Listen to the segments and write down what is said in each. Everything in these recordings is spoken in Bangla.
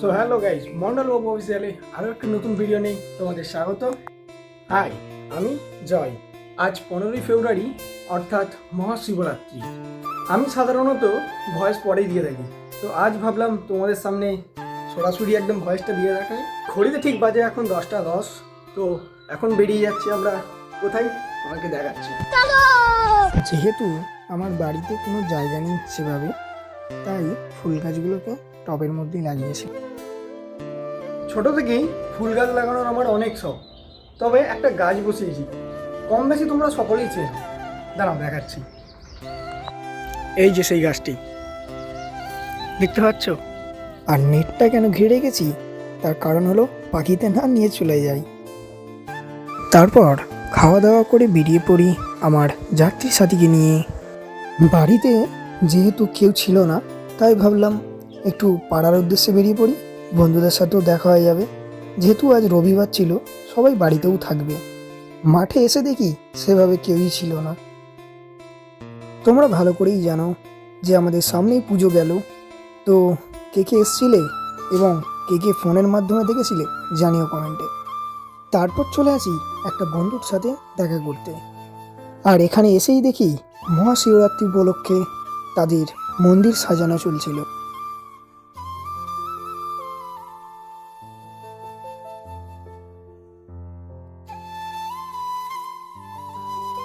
সো হ্যালো গাইজ মন্ডল ওপ অফিসিয়ালে আরও একটা নতুন ভিডিও নেই তোমাদের স্বাগত। হাই আমি জয়। আজ পনেরোই ফেব্রুয়ারি অর্থাৎ মহাশিবরাত্রি। আমি সাধারণত ভয়েস পরেই দিয়ে থাকি। তো আজ ভাবলাম তোমাদের সামনে সরাসরি একদম ভয়েসটা দিয়ে রাখাই ঘড়িতে ঠিক বাজে এখন দশটা দশ। তো এখন বেরিয়ে যাচ্ছি আমরা। কোথায়? আমাকে দেখাচ্ছি। যেহেতু আমার বাড়িতে কোনো জায়গা নেই সেভাবে তাই ফুল গাছগুলোকে টবের মধ্যেই লাগিয়েছি ছোট থেকেই ফুল গাছ লাগানোর আমার অনেক শখ। তবে একটা গাছ বসিয়েছি। কম বেশি তোমরা সকলেই চেনো। দাঁড়াও দেখাচ্ছি। এই যে সেই গাছটি। দেখতে পাচ্ছ? আর নেটটা কেন ঘিরে গেছি? তার কারণ হলো পাখিতে না নিয়ে চলে যাই। তারপর খাওয়া দাওয়া করে বেরিয়ে পড়ি আমার যাত্রী সাথীকে নিয়ে। বাড়িতে যেহেতু কেউ ছিল না তাই ভাবলাম একটু পাড়ার উদ্দেশ্যে বেরিয়ে পড়ি। বন্ধুদের সাথেও দেখা হয়ে যাবে। যেহেতু আজ রবিবার ছিল, সবাই বাড়িতেও থাকবে। মাঠে এসে দেখি সেভাবে কেউই ছিল না। তোমরা ভালো করেই জানো যে আমাদের সামনেই পুজো গেল। তো কে কে এসছিলে এবং কে কে ফোনের মাধ্যমে দেখেছিলে জানিও কমেন্টে। তারপর চলে আসি একটা বন্ধুর সাথে দেখা করতে। আর এখানে এসেই দেখি মহাশিবরাত্রি উপলক্ষে তাদের মন্দির সাজানো চলছিল।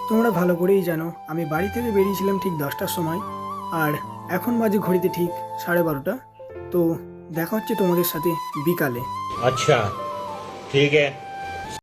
তোমরা ভালো করেই জানো, আমি বাড়ি থেকে বেরিয়েছিলাম ঠিক দশটার সময়, আর এখন বাজে ঘড়িতে ঠিক সাড়ে বারোটা। তো দেখা হচ্ছে তোমাদের সাথে বিকালে। আচ্ছা ঠিক আছে।